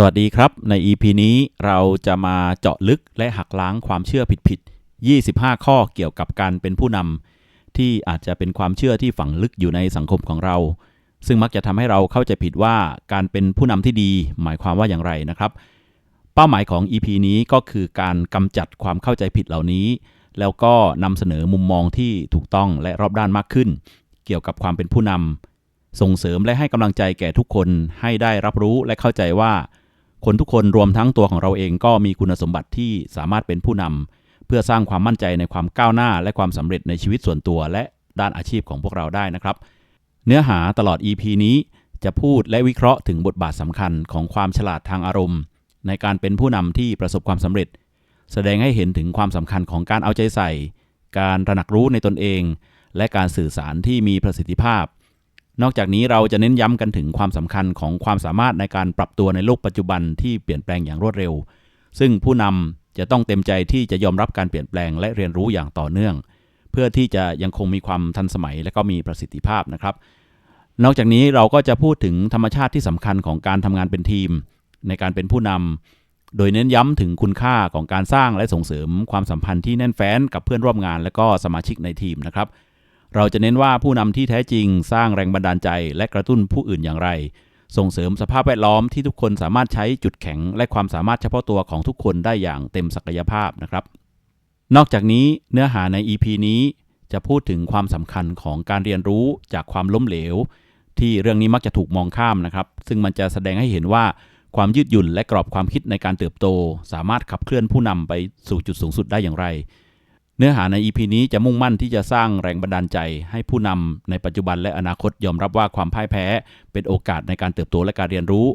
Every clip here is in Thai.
สวัสดีครับ ใน EP นี้เราจะมาเจาะลึกและหักล้างความเชื่อผิดๆ 25 ข้อเกี่ยวกับการเป็นผู้นำที่อาจจะเป็นความเชื่อที่ฝังลึกอยู่ในสังคมของเรา ซึ่งมักจะทำให้เราเข้าใจผิดว่าการเป็นผู้นำที่ดี หมายความว่าอย่างไรนะครับ เป้าหมายของ EP นี้ก็คือการกำจัดความเข้าใจผิดเหล่านี้ แล้วก็นำเสนอมุมมองที่ถูกต้องและรอบด้านมากขึ้น เกี่ยวกับความเป็นผู้นำส่งเสริมและให้กำลังใจแก่ทุกคนให้ได้รับรู้และเข้าใจว่า คนทุกคนรวมทั้งตัวของเราเองก็มีคุณสมบัติที่สามารถเป็นผู้นำเพื่อสร้างความมั่นใจในความก้าวหน้า และความสำเร็จในชีวิตส่วนตัว และด้านอาชีพของพวกเราได้นะครับ เนื้อหาตลอด EP นี้จะพูดและวิเคราะห์ถึงบทบาทสำคัญของความฉลาดทางอารมณ์ ในการเป็นผู้นำที่ประสบความสำเร็จ แสดงให้เห็นถึงความสำคัญของการเอาใจใส่ การตระหนักรู้ในตนเอง และการสื่อสารที่มีประสิทธิภาพ นอกจากนี้เราจะเน้นย้ำกันถึงความสำคัญของความสามารถในการปรับตัวในโลกปัจจุบันที่เปลี่ยนแปลงอย่างรวดเร็ว ซึ่งผู้นำจะต้องเต็มใจที่จะยอมรับการเปลี่ยนแปลงและเรียนรู้อย่างต่อเนื่อง เพื่อที่จะยังคงมีความทันสมัยและก็มีประสิทธิภาพนะครับ นอกจากนี้เราก็จะพูดถึงธรรมชาติที่สำคัญของการทำงานเป็นทีม ในการเป็นผู้นำโดยเน้นย้ำถึงคุณค่าของการสร้างและส่งเสริมความสัมพันธ์ที่แน่นแฟ้นกับเพื่อนร่วมงาน และก็สมาชิกในทีมนะครับ เราจะเน้นว่าผู้นำที่แท้จริง สร้างแรงบันดาลใจ และกระตุ้นผู้อื่นอย่างไร ส่งเสริมสภาพแวดล้อมที่ทุกคนสามารถใช้จุดแข็ง และความสามารถเฉพาะตัวของทุกคนได้อย่างเต็มศักยภาพนะครับ นอกจากนี้เนื้อหาใน EP นี้จะพูดถึงความสำคัญของการเรียนรู้จากความล้มเหลว ที่เรื่องนี้มักจะถูกมองข้ามนะครับ ซึ่งมันจะแสดงให้เห็นว่าความยืดหยุ่นและกรอบความคิดในการเติบโต สามารถขับเคลื่อนผู้นำไปสู่จุดสูงสุดได้อย่างไร เนื้อหาใน EP นี้จะมุ่งมั่นที่จะสร้างแรงบันดาลใจให้ผู้นำในปัจจุบันและอนาคตยอมรับว่าความพ่ายแพ้ เป็นโอกาสในการเติบโตและการเรียนรู้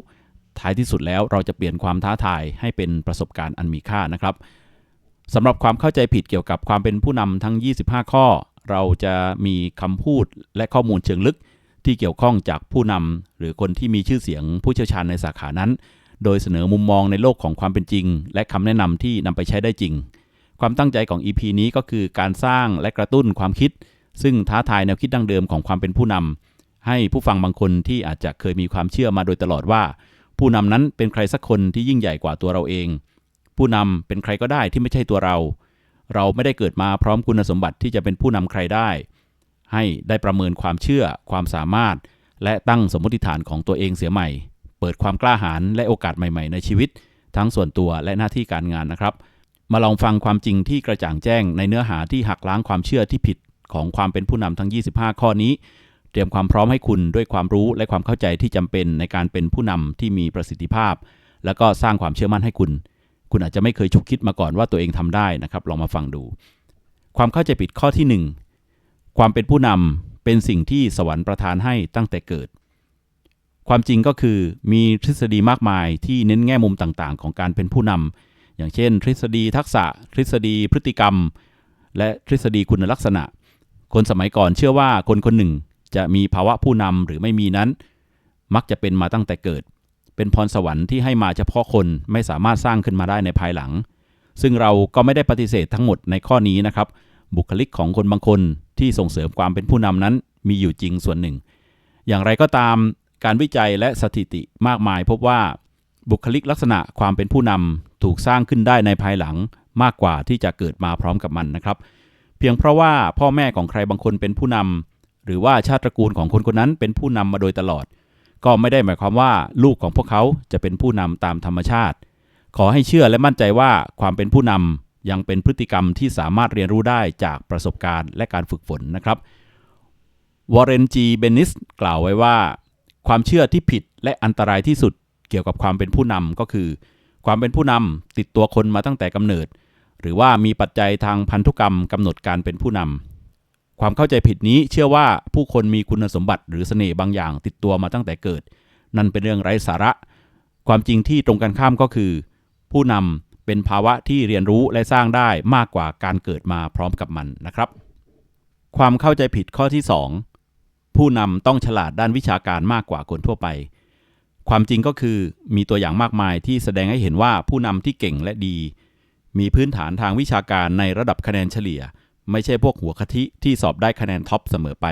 ท้ายที่สุดแล้วเราจะเปลี่ยนความท้าทายให้เป็นประสบการณ์อันมีค่านะครับสำหรับความเข้าใจผิดเกี่ยวกับความเป็นผู้นำทั้ง 25 ข้อ เราจะมีคำพูดและข้อมูลเชิงลึก ที่เกี่ยวข้องจากผู้นำหรือคนที่มีชื่อเสียงผู้เชี่ยวชาญในสาขานั้น โดยเสนอมุมมองในโลกของความเป็นจริง และคำแนะนำที่นำไปใช้ได้จริง ความตั้งใจของ EP นี้ก็คือการสร้างและกระตุ้นความคิด ซึ่งท้าทายแนวคิดดั้งเดิมของความเป็นผู้นำให้ผู้ฟังบางคนที่อาจจะเคยมีความเชื่อมาโดยตลอดว่า ผู้นำนั้นเป็นใครสักคนที่ยิ่งใหญ่กว่าตัวเราเอง ผู้นำเป็นใครก็ได้ที่ไม่ใช่ตัวเรา เราไม่ได้เกิดมาพร้อมคุณสมบัติที่จะเป็นผู้นำใครได้ ให้ได้ประเมินความเชื่อ ความสามารถ และตั้งสมมติฐานของตัวเองเสียใหม่ เปิดความกล้าหาญและโอกาสใหม่ ๆ ในชีวิต ทั้งส่วนตัวและหน้าที่การงานนะครับ มาลองฟังความจริงที่กระจ่างแจ้งในเนื้อหาที่หักล้างความเชื่อที่ผิดของความเป็นผู้นำทั้ง 25 ข้อนี้ เตรียมความพร้อมให้คุณด้วยความรู้และความเข้าใจที่จำเป็นในการเป็นผู้นำที่มีประสิทธิภาพ แล้วก็สร้างความเชื่อมั่นให้คุณ คุณอาจจะไม่เคยฉุกคิดมาก่อนว่าตัวเองทำได้นะครับ ลองมาฟังดู ความเข้าใจผิดข้อที่ 1 ความเป็นผู้นำเป็นสิ่งที่สวรรค์ประทานให้ตั้งแต่เกิด ความจริงก็คือมีทฤษฎีมากมายที่เน้นแง่มุมต่างๆ ของการเป็นผู้นำ อย่างเช่น ทฤษฎีทักษะ ทฤษฎีพฤติกรรม และทฤษฎีคุณลักษณะ คนสมัยก่อนเชื่อว่าคนคนหนึ่งจะมีภาวะผู้นำหรือไม่มีนั้น มักจะเป็นมาตั้งแต่เกิด เป็นพรสวรรค์ที่ให้มาเฉพาะคนไม่สามารถสร้างขึ้นมาได้ในภายหลัง ซึ่งเราก็ไม่ได้ปฏิเสธทั้งหมดในข้อนี้นะครับ บุคลิกของคนบางคนที่ส่งเสริมความเป็นผู้นำนั้น มีอยู่จริงส่วนหนึ่ง อย่างไรก็ตามการวิจัยและสถิติมากมายพบว่าบุคลิกลักษณะความเป็นผู้นำ ถูกสร้างขึ้นได้ในภายหลังมากกว่าที่จะเกิดมาพร้อมกับมันนะครับ เพียงเพราะว่าพ่อแม่ของใครบางคนเป็นผู้นำหรือว่าชาติตระกูลของคนคนนั้นเป็นผู้นำมาโดยตลอด ก็ไม่ได้หมายความว่าลูกของพวกเขาจะเป็นผู้นำตามธรรมชาติ ขอให้เชื่อและมั่นใจว่าความเป็นผู้นำยังเป็นพฤติกรรมที่สามารถเรียนรู้ได้จากประสบการณ์และการฝึกฝนนะครับวอร์เรนจีเบนิสกล่าวไว้ว่า ความเชื่อที่ผิดและอันตรายที่สุดเกี่ยวกับความเป็นผู้นำก็คือ ความเป็นผู้นำติดตัวคนมาตั้งแต่กำเนิด หรือว่ามีปัจจัยทางพันธุกรรมกำหนดการเป็นผู้นำความเข้าใจผิดนี้เชื่อว่าผู้คนมีคุณสมบัติหรือเสน่ห์บางอย่างติดตัวมาตั้งแต่เกิด นั่นเป็นเรื่องไร้สาระ ความจริงที่ตรงกันข้ามก็คือ ผู้นำเป็นภาวะที่เรียนรู้และสร้างได้มากกว่าการเกิดมาพร้อมกับมันนะครับ ความเข้าใจผิดข้อที่ 2 ผู้นำต้องฉลาดด้านวิชาการมากกว่าคนทั่วไป ความจริงก็คือมีตัวอย่างมากมายที่แสดงให้เห็นว่าผู้นำที่เก่งและดี มีพื้นฐานทางวิชาการในระดับคะแนนเฉลี่ย ไม่ใช่พวกหัวคทิที่สอบได้คะแนนท็อปเสมอไป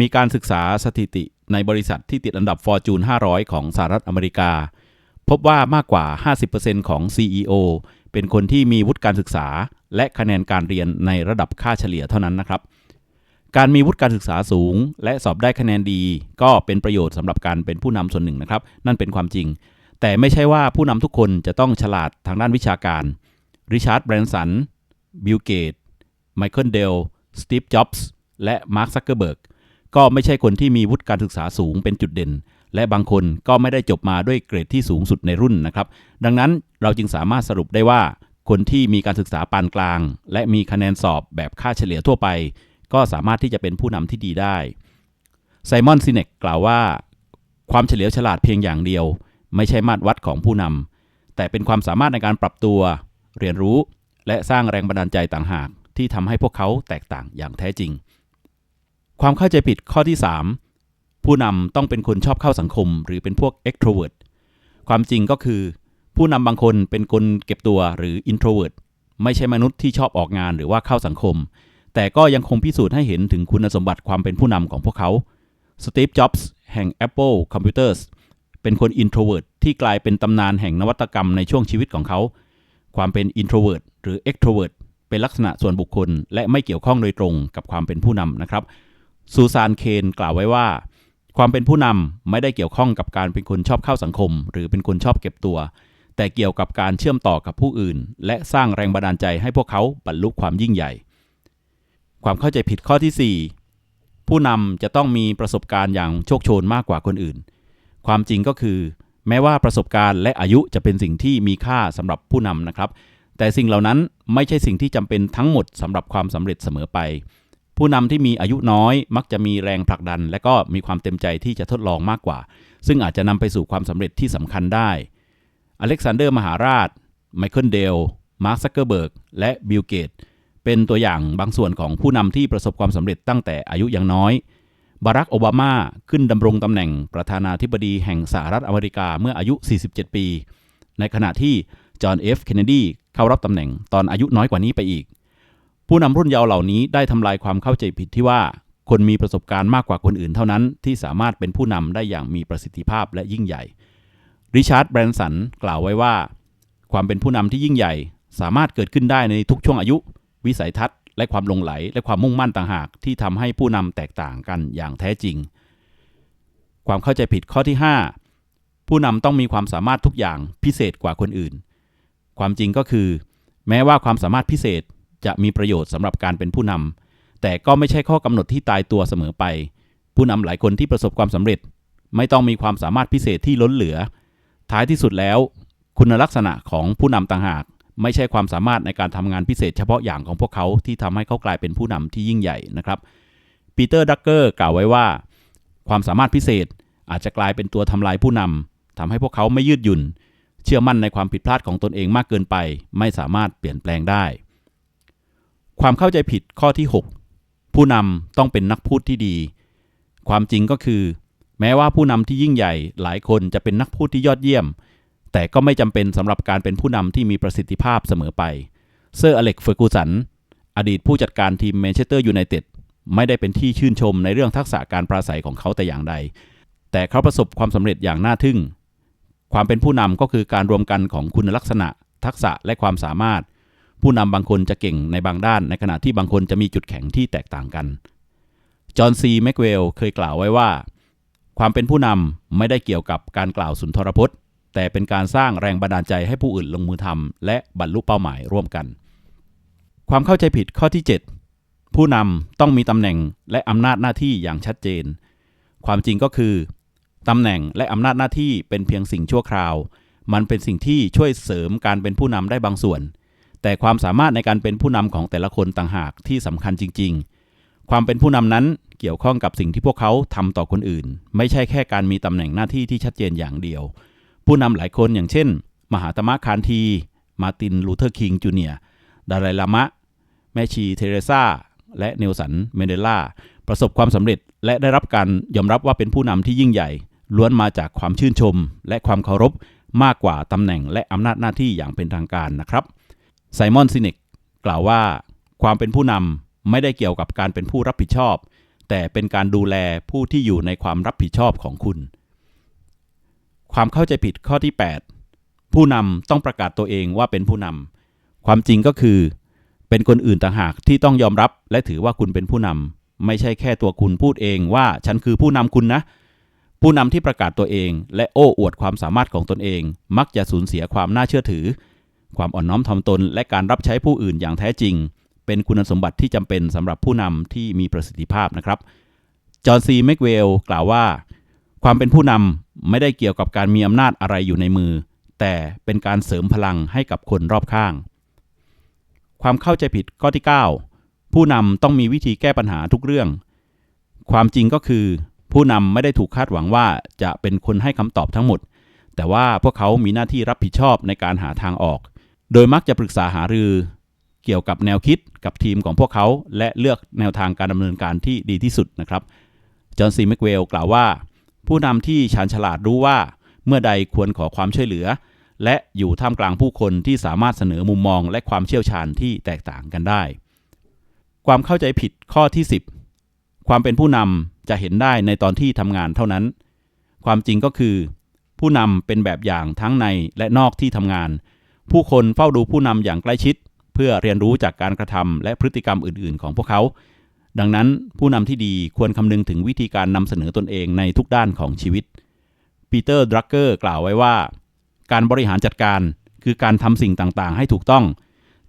มีการศึกษาสถิติในบริษัทที่ติดอันดับ Fortune 500 ของสหรัฐอเมริกา พบว่ามากกว่า 50%ของ CEO เป็นคนที่มีวุฒิการศึกษา และคะแนนการเรียนในระดับค่าเฉลี่ยเท่านั้นนะครับ การมีวุฒิการศึกษาสูง และสอบได้คะแนนดี ก็เป็นประโยชน์สำหรับการเป็นผู้นำส่วนหนึ่งนะครับ นั่นเป็นความจริง แต่ไม่ใช่ว่าผู้นำทุกคนจะต้องฉลาดทางด้านวิชาการริชาร์ดแบรนสันบิลเกตไมเคิลเดลสตีฟจ็อบส์และมาร์คซักเกอร์เบิร์กก็ไม่ใช่คนที่มีวุฒิการศึกษาสูงเป็นจุดเด่น และบางคนก็ไม่ได้จบมาด้วยเกรดที่สูงสุดในรุ่นนะครับ ดังนั้นเราจึงสามารถสรุปได้ว่า คนที่มีการศึกษาปานกลาง และมีคะแนนสอบแบบค่าเฉลี่ยทั่วไป ก็สามารถที่จะเป็นผู้นำที่ดีได้ไซมอนซินเนกกล่าวว่า ความเฉลียวฉลาดเพียงอย่างเดียว ไม่ใช่มาตรวัดของผู้นำแต่เป็นความสามารถในการปรับตัว เรียนรู้ และสร้างแรงบันดาลใจต่างหาก ที่ทำให้พวกเขาแตกต่างอย่างแท้จริง ความเข้าใจผิดข้อที่ 3 ผู้นำต้องเป็นคนชอบเข้าสังคม หรือเป็นพวก extrovert ความจริงก็คือ ผู้นำบางคนเป็นคนเก็บตัวหรือ introvert ไม่ใช่มนุษย์ที่ชอบออกงานหรือว่าเข้าสังคม แต่ก็ยังคงพิสูจน์ให้เห็นถึงคุณสมบัติความเป็นผู้นำของพวกเขา สตีฟ จ็อบส์ แห่ง Apple Computers เป็นคน introvert ที่กลายเป็นตำนานแห่งนวัตกรรมในช่วงชีวิตของเขา ความเป็น introvert หรือ extrovert เป็นลักษณะส่วนบุคคล และไม่เกี่ยวข้องโดยตรงกับความเป็นผู้นำนะครับ ซูซานเคนกล่าวไว้ว่า ความเป็นผู้นำไม่ได้เกี่ยวข้องกับการเป็นคนชอบเข้าสังคม หรือเป็นคนชอบเก็บตัว แต่เกี่ยวกับการเชื่อมต่อกับผู้อื่น และสร้างแรงบันดาลใจให้พวกเขาบรรลุความยิ่งใหญ่ ความเข้าใจผิดข้อที่ 4 ผู้นำจะต้องมีประสบการณ์อย่างโชคโชนมากกว่าคนอื่น ความจริงก็คือ แม้ว่าประสบการณ์และอายุจะเป็นสิ่งที่มีค่าสำหรับผู้นำนะครับ แต่สิ่งเหล่านั้นไม่ใช่สิ่งที่จำเป็นทั้งหมดสำหรับความสำเร็จเสมอไป ผู้นำที่มีอายุน้อยมักจะมีแรงผลักดัน และก็มีความเต็มใจที่จะทดลองมากกว่า ซึ่งอาจจะนำไปสู่ความสำเร็จที่สำคัญได้อเล็กซานเดอร์มหาราชไมเคิลเดลมาร์คซักเกอร์เบิร์กและบิลเกต เป็นตัวอย่างบางส่วนของผู้นำที่ประสบความสำเร็จตั้งแต่อายุยังน้อย บารักโอบามาขึ้นดำรงตำแหน่งประธานาธิบดีแห่งสหรัฐอเมริกาเมื่ออายุ 47 ปี ในขณะที่จอห์นเอฟเคนเนดีเข้ารับตำแหน่งตอนอายุน้อยกว่านี้ไปอีก ผู้นำรุ่นเยาว์เหล่านี้ได้ทำลายความเข้าใจผิดที่ว่า คนมีประสบการณ์มากกว่าคนอื่นเท่านั้น ที่สามารถเป็นผู้นำได้อย่างมีประสิทธิภาพและยิ่งใหญ่ริชาร์ดแบรนสันกล่าวไว้ว่า ความเป็นผู้นำที่ยิ่งใหญ่ สามารถเกิดขึ้นได้ในทุกช่วงอายุ วิสัยทัศน์ และความลงไหล และความมุ่งมั่นต่างหากที่ทำให้ผู้นำแตกต่างกันอย่างแท้จริง ความเข้าใจผิดข้อที่ 5 ผู้นำต้องมีความสามารถทุกอย่างพิเศษกว่าคนอื่น ความจริงก็คือ แม้ว่าความสามารถพิเศษจะมีประโยชน์สำหรับการเป็นผู้นำแต่ก็ไม่ใช่ข้อกำหนดที่ตายตัวเสมอไป ผู้นำหลายคนที่ประสบความสำเร็จ ไม่ต้องมีความสามารถพิเศษที่ล้นเหลือ ท้ายที่สุดแล้ว คุณลักษณะของผู้นำต่างหาก ไม่ใช่ความสามารถในการทำงานพิเศษเฉพาะอย่างของพวกเขาที่ทำให้เขากลายเป็นผู้นำที่ยิ่งใหญ่นะครับปีเตอร์ดักเกอร์กล่าวไว้ว่า ความสามารถพิเศษอาจจะกลายเป็นตัวทำลายผู้นำทำให้พวกเขาไม่ยืดหยุ่น เชื่อมั่นในความผิดพลาดของตนเองมากเกินไป ไม่สามารถเปลี่ยนแปลงได้ ความเข้าใจผิดข้อที่ 6 ผู้นำต้องเป็นนักพูดที่ดี ความจริงก็คือ แม้ว่าผู้นำที่ยิ่งใหญ่หลายคนจะเป็นนักพูดที่ยอดเยี่ยม แต่ก็ไม่จำเป็นสำหรับการเป็นผู้นำที่มีประสิทธิภาพเสมอไป เซอร์อเล็กเฟอร์กูสัน อดีตผู้จัดการทีมแมนเชสเตอร์ยูไนเต็ดไม่ได้เป็นที่ชื่นชมในเรื่องทักษะการปราศัยของเขาแต่อย่างใด แต่เขาประสบความสำเร็จอย่างน่าทึ่ง ความเป็นผู้นำก็คือการรวมกันของคุณลักษณะ ทักษะและความสามารถ ผู้นำบางคนจะเก่งในบางด้าน ในขณะที่บางคนจะมีจุดแข็งที่แตกต่างกัน จอห์นซีแมกเวลเคยกล่าวไว้ว่า ความเป็นผู้นำไม่ได้เกี่ยวกับการกล่าวสุนทรพจน์ แต่เป็นการสร้างแรงบันดาลใจให้ผู้อื่นลงมือทำและบรรลุเป้าหมายร่วมกัน ความเข้าใจผิดข้อที่ 7 ผู้นำต้องมีตำแหน่งและอำนาจหน้าที่อย่างชัดเจน ความจริงก็คือตำแหน่งและอำนาจหน้าที่เป็นเพียงสิ่งชั่วคราว มันเป็นสิ่งที่ช่วยเสริมการเป็นผู้นำได้บางส่วน แต่ความสามารถในการเป็นผู้นำของแต่ละคนต่างหากที่สำคัญจริง ๆ ความเป็นผู้นำนั้นเกี่ยวข้องกับสิ่งที่พวกเขาทำต่อคนอื่น ไม่ใช่แค่การมีตำแหน่งหน้าที่ที่ชัดเจนอย่างเดียว ผู้นำหลายคนอย่างเช่น มหาตมะคานที มาร์ตินลูเทอร์คิงจูเนียร์ดาไลลามะ แม่ชีเทเรซาและเนลสันเมเดล่าประสบความสำเร็จและได้รับการยอมรับว่าเป็นผู้นำที่ยิ่งใหญ่ ล้วนมาจากความชื่นชม และความเคารพมากกว่าตำแหน่งและอำนาจหน้าที่อย่างเป็นทางการนะครับไซมอนซินเนกกล่าวว่า ความเป็นผู้นำไม่ได้เกี่ยวกับการเป็นผู้รับผิดชอบ แต่เป็นการดูแลผู้ที่อยู่ในความรับผิดชอบของคุณ ความเข้าใจผิดข้อที่ผู้นำต้องประกาศตัวเองว่าเป็นผู้นำความจริงก็คือ เป็นคนอื่นต่างหากที่ต้องยอมรับและถือว่าคุณเป็นผู้นำไม่ใช่แค่ตัวคุณพูดเองว่าฉันคือผู้นำคุณนะ ผู้นำที่ประกาศตัวเองและโอ้อวดความสามารถของตนเอง มักจะสูญเสียความน่าเชื่อถือ ความอ่อนน้อมถ่อมตน และการรับใช้ผู้อื่นอย่างแท้จริง เป็นคุณสมบัติที่จำเป็นสำหรับผู้นำที่มีประสิทธิภาพนะครับจอห์นซีแม็กเวลกล่าวว่า ความเป็นผู้นำไม่ได้เกี่ยวกับการมีอำนาจอะไรอยู่ในมือ แต่เป็นการเสริมพลังให้กับคนรอบข้าง ความเข้าใจผิดข้อที่ 9 ผู้นำต้องมีวิธีแก้ปัญหาทุกเรื่อง ความจริงก็คือ ผู้นำไม่ได้ถูกคาดหวังว่าจะเป็นคนให้คำตอบทั้งหมด แต่ว่าพวกเขามีหน้าที่รับผิดชอบในการหาทางออก โดยมักจะปรึกษาหารือ เกี่ยวกับแนวคิดกับทีมของพวกเขา และเลือกแนวทางการดำเนินการที่ดีที่สุดนะครับจอห์นซีแมกเวลกล่าวว่า ผู้นำที่ชาญฉลาดรู้ว่า เมื่อใดควรขอความช่วยเหลือ และอยู่ท่ามกลางผู้คนที่สามารถเสนอมุมมองและความเชี่ยวชาญที่แตกต่างกันได้ ความเข้าใจผิดข้อที่ 10 ความเป็นผู้นำจะเห็นได้ในตอนที่ทำงานเท่านั้น ความจริงก็คือ ผู้นำเป็นแบบอย่างทั้งในและนอกที่ทำงาน ผู้คนเฝ้าดูผู้นำอย่างใกล้ชิด เพื่อเรียนรู้จากการกระทำและพฤติกรรมอื่น ๆ ของพวกเขา ดังนั้นผู้นำที่ดีควรคำนึงถึงวิธีการนำเสนอตนเองในทุกด้านของชีวิต ปีเตอร์ดรักเกอร์กล่าวไว้ว่า การบริหารจัดการคือการทำสิ่งต่างๆ ให้ถูกต้อง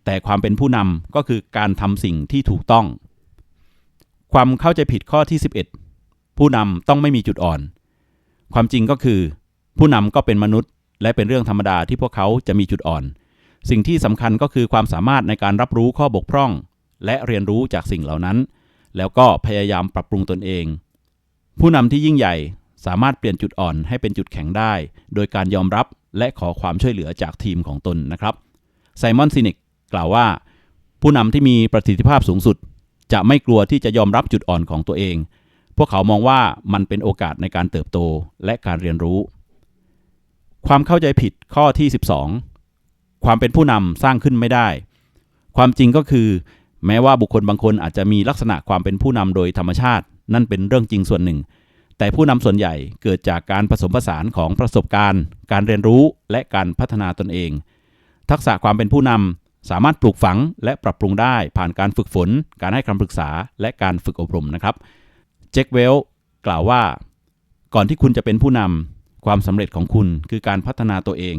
แต่ความเป็นผู้นำก็คือการทำสิ่งที่ถูกต้อง ความเข้าใจผิดข้อที่ 11 ผู้นำต้องไม่มีจุดอ่อน ความจริงก็คือ ผู้นำก็เป็นมนุษย์ และเป็นเรื่องธรรมดาที่พวกเขาจะมีจุดอ่อน สิ่งที่สำคัญก็คือความสามารถในการรับรู้ข้อบกพร่อง และเรียนรู้จากสิ่งเหล่านั้น แล้วก็พยายามปรับปรุงตนเอง ผู้นำที่ยิ่งใหญ่สามารถเปลี่ยนจุดอ่อนให้เป็นจุดแข็งได้ โดยการยอมรับและขอความช่วยเหลือจากทีมของตนนะครับไซมอนซินิกกล่าวว่า ผู้นำที่มีประสิทธิภาพสูงสุด จะไม่กลัวที่จะยอมรับจุดอ่อนของตัวเอง พวกเขามองว่ามันเป็นโอกาสในการเติบโตและการเรียนรู้ ความเข้าใจผิดข้อที่ 12 ความเป็นผู้นำสร้างขึ้นไม่ได้ ความจริงก็คือ แม้ว่าบุคคลบางคนอาจจะมีลักษณะความเป็นผู้นำโดยธรรมชาติ นั่นเป็นเรื่องจริงส่วนหนึ่ง แต่ผู้นำส่วนใหญ่เกิดจากการผสมผสานของประสบการณ์ การเรียนรู้และการพัฒนาตนเอง ทักษะความเป็นผู้นำสามารถปลูกฝังและปรับปรุงได้ผ่านการฝึกฝน การให้คำปรึกษาและการฝึกอบรมนะครับเจคเวลกล่าวว่า ก่อนที่คุณจะเป็นผู้นำความสำเร็จของคุณคือการพัฒนาตัวเอง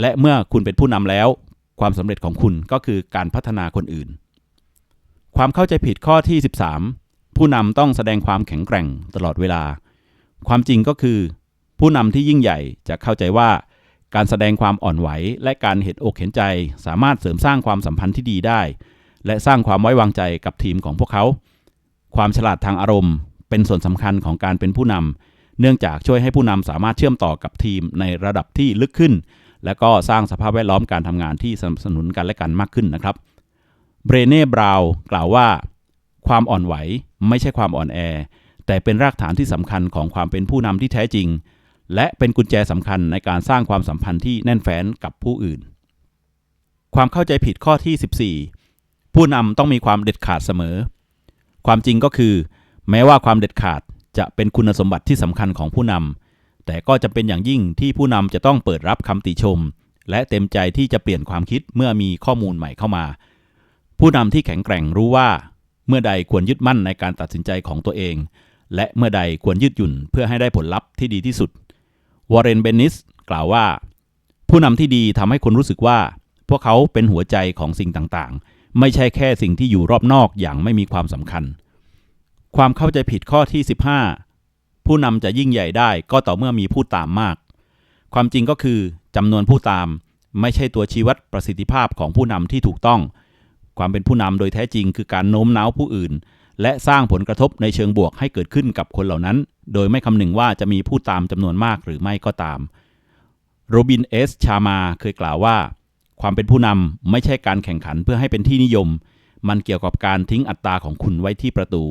และเมื่อคุณเป็นผู้นำแล้ว ความสำเร็จของคุณก็คือการพัฒนาคนอื่น ความเข้าใจผิดข้อที่ 13 ผู้นำต้องแสดงความแข็งแกร่งตลอดเวลา ความจริงก็คือ ผู้นำที่ยิ่งใหญ่จะเข้าใจว่า การแสดงความอ่อนไหว และการเห็นอกเห็นใจ สามารถเสริมสร้างความสัมพันธ์ที่ดีได้ และสร้างความไว้วางใจกับทีมของพวกเขา ความฉลาดทางอารมณ์ เป็นส่วนสำคัญของการเป็นผู้นำเนื่องจากช่วยให้ผู้นำสามารถเชื่อมต่อกับทีมในระดับที่ลึกขึ้น และก็สร้างสภาพแวดล้อมการทำงานที่สนับสนุนกันและกันมากขึ้นนะครับ เบรเน่บราวน์กล่าวว่า ความอ่อนไหวไม่ใช่ความอ่อนแอ แต่เป็นรากฐานที่สำคัญของความเป็นผู้นำที่แท้จริง และเป็นกุญแจสำคัญในการสร้างความสัมพันธ์ที่แน่นแฟ้นกับผู้อื่น ความเข้าใจผิดข้อที่ 14 ผู้นำต้องมีความเด็ดขาดเสมอ ความจริงก็คือ แม้ว่าความเด็ดขาดจะเป็นคุณสมบัติที่สำคัญของผู้นำแต่ก็จะเป็นอย่างยิ่งที่ผู้นำจะต้องเปิดรับคำติชม และเต็มใจที่จะเปลี่ยนความคิดเมื่อมีข้อมูลใหม่เข้ามา ผู้นำที่แข็งแกร่งรู้ว่า เมื่อใดควรยึดมั่นในการตัดสินใจของตัวเอง และเมื่อใดควรยืดหยุ่นเพื่อให้ได้ผลลัพธ์ที่ดีที่สุด วอร์เรน เบนนิสกล่าวว่า ผู้นำที่ดีทำให้คนรู้สึกว่า พวกเขาเป็นหัวใจของสิ่งต่างๆ ไม่ใช่แค่สิ่งที่อยู่รอบนอกอย่างไม่มีความสำคัญ ความเข้าใจผิดข้อที่ 15 ผู้นำจะยิ่งใหญ่ได้ก็ต่อเมื่อมีผู้ตามมาก ความจริงก็คือจำนวนผู้ตามไม่ใช่ตัวชี้วัดประสิทธิภาพของผู้นำที่ถูกต้อง ความเป็นผู้นำโดยแท้จริงคือการโน้มน้าวผู้อื่น และสร้างผลกระทบในเชิงบวกให้เกิดขึ้นกับคนเหล่านั้น โดยไม่คำนึงว่าจะมีผู้ตามจำนวนมากหรือไม่ก็ตามโรบินเอสชามาเคยกล่าวว่า ความเป็นผู้นำไม่ใช่การแข่งขันเพื่อให้เป็นที่นิยม มันเกี่ยวกับการทิ้งอัตราของคุณไว้ที่ประตู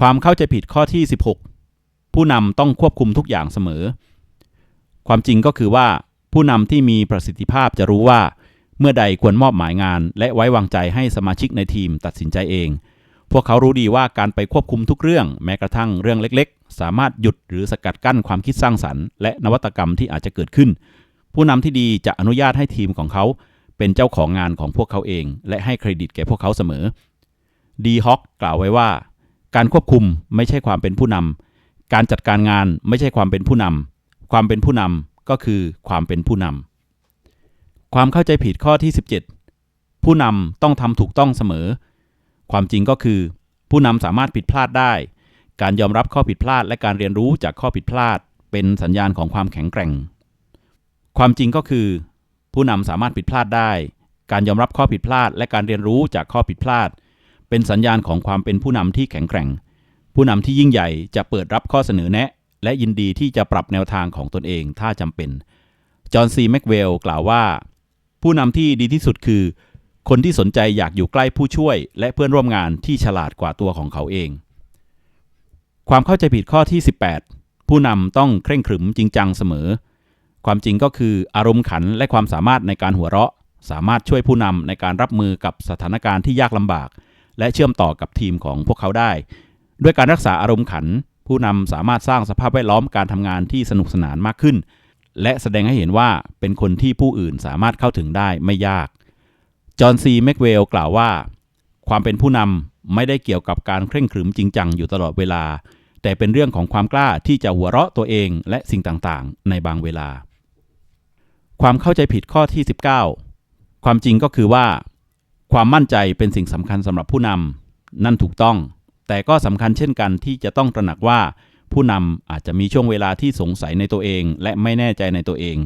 ความเข้าใจผิดข้อที่ 16 ผู้นำต้องควบคุมทุกอย่างเสมอ ความจริงก็คือว่าผู้นำที่มีประสิทธิภาพจะรู้ว่า เมื่อใดควรมอบหมายงาน และไว้วางใจให้สมาชิกในทีมตัดสินใจเอง พวกเขารู้ดีว่าการไปควบคุมทุกเรื่อง แม้กระทั่งเรื่องเล็กๆ สามารถหยุดหรือสกัดกั้นความคิดสร้างสรรค์และนวัตกรรมที่อาจจะเกิดขึ้น ผู้นำที่ดีจะอนุญาตให้ทีมของเขาเป็นเจ้าของงานของพวกเขาเอง และให้เครดิตแก่พวกเขาเสมอดีฮอกกล่าวไว้ว่า การควบคุมไม่ใช่ความเป็นผู้นำการจัดการงานไม่ใช่ความเป็นผู้นำความเป็นผู้นำก็คือความเป็นผู้นำ ความเข้าใจผิดข้อที่ 17 ผู้นำต้องทำถูกต้องเสมอ ความจริงก็คือ ผู้นำสามารถผิดพลาดได้ การยอมรับข้อผิดพลาด และการเรียนรู้จากข้อผิดพลาด เป็นสัญญาณของความแข็งแกร่ง ความจริงก็คือ ผู้นำสามารถผิดพลาดได้ การยอมรับข้อผิดพลาด และการเรียนรู้จากข้อผิดพลาด เป็นสัญญาณของความเป็นผู้นำที่แข็งแกร่ง ผู้นำที่ยิ่งใหญ่จะเปิดรับข้อเสนอแนะ และยินดีที่จะปรับแนวทางของตนเองถ้าจำเป็น จอห์นซีแม็กเวลกล่าวว่า ผู้นำที่ดีที่สุดคือ คนที่สนใจอยากอยู่ใกล้ผู้ช่วย และเพื่อนร่วมงานที่ฉลาดกว่าตัวของเขาเอง ความเข้าใจผิดข้อที่ 18 ผู้นำต้องเคร่งขรึมจริงจังเสมอ ความจริงก็คืออารมณ์ขันและความสามารถในการหัวเราะ สามารถช่วยผู้นำในการรับมือกับสถานการณ์ที่ยากลำบาก และเชื่อมต่อกับทีมของพวกเขาได้ ด้วยการรักษาอารมณ์ขัน ผู้นำสามารถสร้างสภาพแวดล้อมการทำงานที่สนุกสนานมากขึ้น และแสดงให้เห็นว่าเป็นคนที่ผู้อื่นสามารถเข้าถึงได้ไม่ยาก จอห์นซีแมกเวลกล่าวว่า ความเป็นผู้นำไม่ได้เกี่ยวกับการเคร่งขรึมจริงจังอยู่ตลอดเวลา แต่เป็นเรื่องของความกล้าที่จะหัวเราะตัวเองและสิ่งต่างๆ ในบางเวลา ความเข้าใจผิดข้อที่ 19 ความจริงก็คือว่า ความมั่นใจเป็นสิ่งสำคัญสำหรับผู้นำนั่นถูกต้อง แต่ก็สำคัญเช่นกันที่จะต้องตระหนักว่า ผู้นำอาจจะมีช่วงเวลาที่สงสัยในตัวเอง และไม่แน่ใจในตัวเอง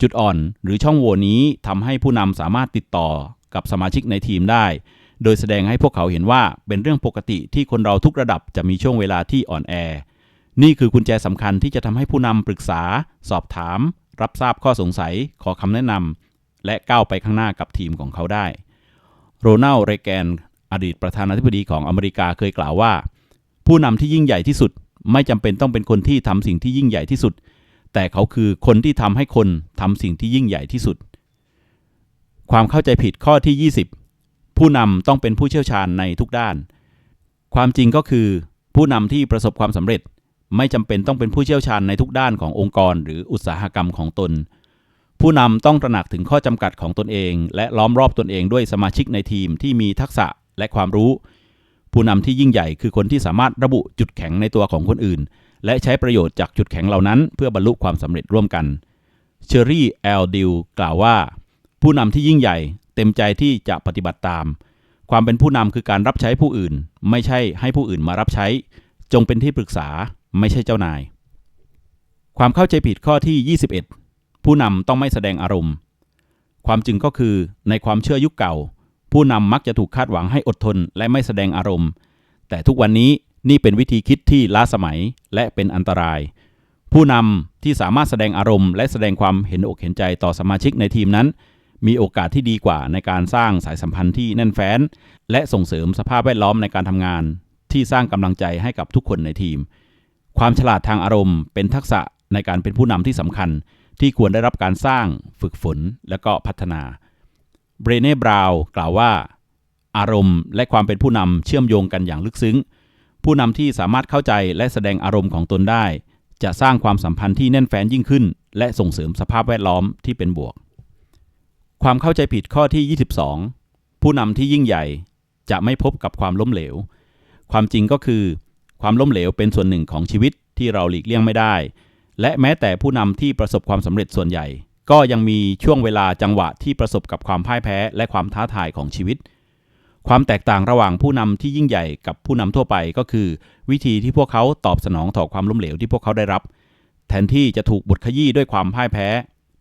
จุดอ่อนหรือช่องโหว่นี้ทำให้ผู้นำสามารถติดต่อกับสมาชิกในทีมได้ โดยแสดงให้พวกเขาเห็นว่าเป็นเรื่องปกติที่คนเราทุกระดับจะมีช่วงเวลาที่อ่อนแอ นี่คือกุญแจสำคัญที่จะทำให้ผู้นำปรึกษา สอบถาม รับทราบข้อสงสัย ขอคำแนะนำและก้าวไปข้างหน้ากับทีมของเขาได้ โรนัลเรแกน อดีตประธานาธิบดีของอเมริกาเคยกล่าวว่า ผู้นำที่ยิ่งใหญ่ที่สุด ไม่จำเป็นต้องเป็นคนที่ทำสิ่งที่ยิ่งใหญ่ที่สุด แต่เขาคือคนที่ทำให้คนทำสิ่งที่ยิ่งใหญ่ที่สุด ความเข้าใจผิดข้อที่ 20 ผู้นำต้องเป็นผู้เชี่ยวชาญในทุกด้าน ความจริงก็คือ ผู้นำที่ประสบความสำเร็จ ไม่จำเป็นต้องเป็นผู้เชี่ยวชาญในทุกด้านขององค์กร หรืออุตสาหกรรมของตน ผู้นำต้องตระหนักถึงข้อจำกัดของตนเอง และล้อมรอบตนเองด้วยสมาชิกในทีมที่มีทักษะและความรู้ ผู้นำที่ยิ่งใหญ่คือคนที่สามารถระบุจุดแข็งในตัวของคนอื่น และใช้ประโยชน์จากจุดแข็งเหล่านั้น เพื่อบรรลุความสำเร็จร่วมกันเชอรี่แอลดิลกล่าวว่า ผู้นำที่ยิ่งใหญ่เต็มใจที่จะปฏิบัติตาม ความเป็นผู้นำคือการรับใช้ผู้อื่น ไม่ใช่ให้ผู้อื่นมารับใช้ จงเป็นที่ปรึกษาไม่ใช่เจ้านาย ความเข้าใจผิดข้อที่ 21 ผู้นำต้องไม่แสดงอารมณ์ ความจริงก็คือในความเชื่อยุคเก่า ผู้นำมักจะถูกคาดหวังให้อดทนและไม่แสดงอารมณ์ แต่ทุกวันนี้นี่เป็นวิธีคิดที่ล้าสมัยและเป็นอันตราย ผู้นำที่สามารถแสดงอารมณ์ และแสดงความเห็นอกเห็นใจต่อสมาชิกในทีมนั้น มีโอกาสที่ดีกว่าในการสร้างสายสัมพันธ์ที่แน่นแฟ้น และส่งเสริมสภาพแวดล้อมในการทำงาน ที่สร้างกำลังใจให้กับทุกคนในทีม ความฉลาดทางอารมณ์ เป็นทักษะในการเป็นผู้นำที่สำคัญ ที่ควรได้รับการสร้าง ฝึกฝน และก็พัฒนา เบรเน่บราวน์กล่าวว่า อารมณ์และความเป็นผู้นำเชื่อมโยงกันอย่างลึกซึ้ง ผู้นำที่สามารถเข้าใจและแสดงอารมณ์ของตนได้ จะสร้างความสัมพันธ์ที่แน่นแฟ้นยิ่งขึ้น และส่งเสริมสภาพแวดล้อมที่เป็นบวก ความเข้าใจผิดข้อที่ 22 ผู้นำที่ยิ่งใหญ่จะไม่พบกับความล้มเหลว ความจริงก็คือ ความล้มเหลวเป็นส่วนหนึ่งของชีวิตที่เราหลีกเลี่ยงไม่ได้ และแม้แต่ผู้นำที่ประสบความสำเร็จส่วนใหญ่ ก็ยังมีช่วงเวลาจังหวะที่ประสบกับความพ่ายแพ้และความท้าทายของชีวิต ความแตกต่างระหว่างผู้นำที่ยิ่งใหญ่กับผู้นำทั่วไปก็คือ วิธีที่พวกเขาตอบสนองต่อความล้มเหลวที่พวกเขาได้รับ แทนที่จะถูกบดขยี้ด้วยความพ่ายแพ้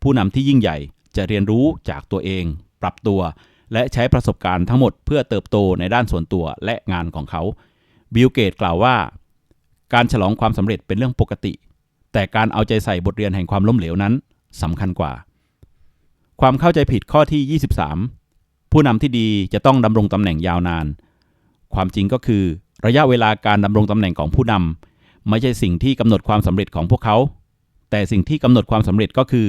ผู้นำที่ยิ่งใหญ่จะเรียนรู้จากตัวเอง ปรับตัว และใช้ประสบการณ์ทั้งหมดเพื่อเติบโตในด้านส่วนตัวและงานของเขา บิลเกตกล่าวว่า การฉลองความสำเร็จเป็นเรื่องปกติ แต่การเอาใจใส่บทเรียนแห่งความล้มเหลวนั้น สำคัญกว่า ความเข้าใจผิดข้อที่ 23 ผู้นำที่ดีจะต้องดำรงตำแหน่งยาวนาน ความจริงก็คือ ระยะเวลาการดำรงตำแหน่งของผู้นำไม่ใช่สิ่งที่กำหนดความสำเร็จของพวกเขา แต่สิ่งที่กำหนดความสำเร็จก็คือ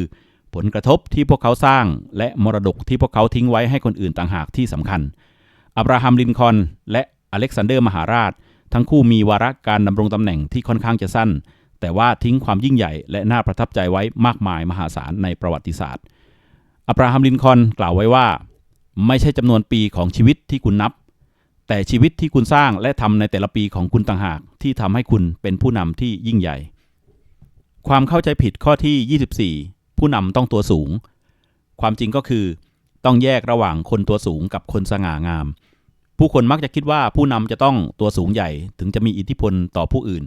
ผลกระทบที่พวกเขาสร้าง และมรดกที่พวกเขาทิ้งไว้ให้คนอื่นต่างหากที่สำคัญ อับราฮัม ลินคอนและอเล็กซานเดอร์ มหาราช ทั้งคู่มีวาระการดำรงตำแหน่งที่ค่อนข้างจะสั้น แต่ว่าทิ้งความยิ่งใหญ่และน่าประทับใจไว้มากมายมหาศาลในประวัติศาสตร์ อับราฮัมลินคอนกล่าวไว้ว่า ไม่ใช่จำนวนปีของชีวิตที่คุณนับ แต่ชีวิตที่คุณสร้างและทำในแต่ละปีของคุณต่างหาก ที่ทำให้คุณเป็นผู้นำที่ยิ่งใหญ่ ความเข้าใจผิดข้อที่ 24 ผู้นำต้องตัวสูง ความจริงก็คือ ต้องแยกระหว่างคนตัวสูงกับคนสง่างาม ผู้คนมักจะคิดว่าผู้นำจะต้องตัวสูงใหญ่ถึงจะมีอิทธิพลต่อผู้อื่น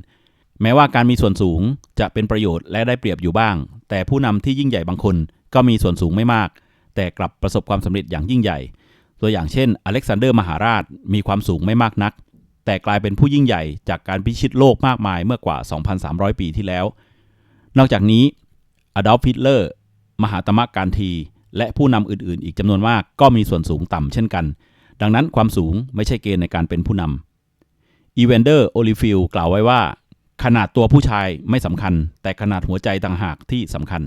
แม้ว่าการมีส่วนสูงจะเป็นประโยชน์และได้เปรียบอยู่บ้าง แต่ผู้นำที่ยิ่งใหญ่บางคนก็มีส่วนสูงไม่มาก แต่กลับประสบความสำเร็จอย่างยิ่งใหญ่ ตัวอย่างเช่น อเล็กซานเดอร์มหาราชมีความสูงไม่มากนัก แต่กลายเป็นผู้ยิ่งใหญ่จากการพิชิตโลกมากมายเมื่อกว่า 2,300 ปีที่แล้ว นอกจากนี้อดอล์ฟฮิตเลอร์มหาตมะการที และผู้นำอื่น ๆ อีกจำนวนมากก็มีส่วนสูงต่ำเช่นกัน ดังนั้นความสูงไม่ใช่เกณฑ์ในการเป็นผู้นำอีเวนเดอร์โอลิฟิลกล่าวไว้ว่า ขนาดตัวผู้ชายไม่สำคัญ แต่ขนาดหัวใจต่างหากที่สำคัญ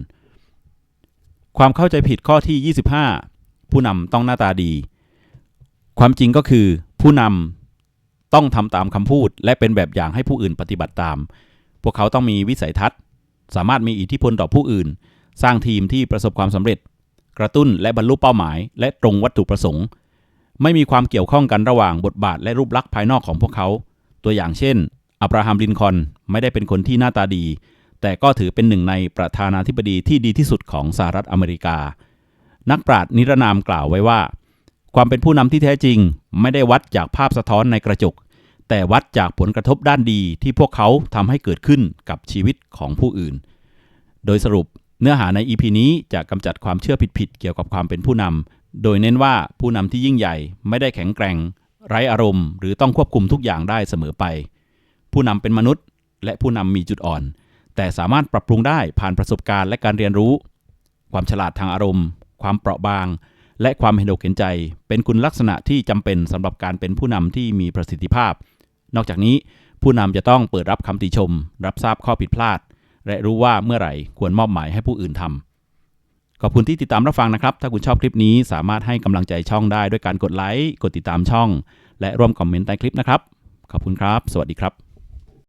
ความเข้าใจผิดข้อที่ 25 ผู้นำต้องหน้าตาดี ความจริงก็คือผู้นำต้องทำตามคำพูด และเป็นแบบอย่างให้ผู้อื่นปฏิบัติตาม พวกเขาต้องมีวิสัยทัศน์ สามารถมีอิทธิพลต่อผู้อื่น สร้างทีมที่ประสบความสำเร็จ กระตุ้นและบรรลุเป้าหมาย และตรงวัตถุประสงค์ ไม่มีความเกี่ยวข้องกันระหว่างบทบาทและรูปลักษณ์ภายนอกของพวกเขา ตัวอย่างเช่น อับราฮัมลินคอนไม่ได้เป็นคนที่หน้าตาดี แต่ก็ถือเป็นหนึ่งในประธานาธิบดีที่ดีที่สุดของสหรัฐอเมริกา นักปราชญ์นิรนามกล่าวไว้ว่า ความเป็นผู้นำที่แท้จริง ไม่ได้วัดจากภาพสะท้อนในกระจก แต่วัดจากผลกระทบด้านดีที่พวกเขาทำให้เกิดขึ้นกับชีวิตของผู้อื่น โดยสรุปเนื้อหาใน EP นี้จะกำจัดความเชื่อผิดๆเกี่ยวกับความเป็นผู้นำ โดยเน้นว่าผู้นำที่ยิ่งใหญ่ ไม่ได้แข็งแกร่ง ไร้อารมณ์ หรือต้องควบคุมทุกอย่างได้เสมอไป ผู้นำเป็นมนุษย์ และผู้นำมีจุดอ่อน แต่สามารถปรับปรุงได้ผ่านประสบการณ์และการเรียนรู้ ความฉลาดทางอารมณ์ ความเปราะบาง และความเห็นอกเห็นใจ เป็นคุณลักษณะที่จำเป็นสำหรับการเป็นผู้นำที่มีประสิทธิภาพ นอกจากนี้ผู้นำจะต้องเปิดรับคำติชม รับทราบข้อผิดพลาด และรู้ว่าเมื่อไหร่ควรมอบหมายให้ผู้อื่นทำขอบคุณที่ติดตามรับฟังนะครับ ถ้าคุณชอบคลิปนี้สามารถให้กำลังใจช่องได้ด้วยการกดไลค์ กดติดตามช่อง และร่วมคอมเมนต์ใต้คลิปนะครับ ขอบคุณครับ สวัสดีครับ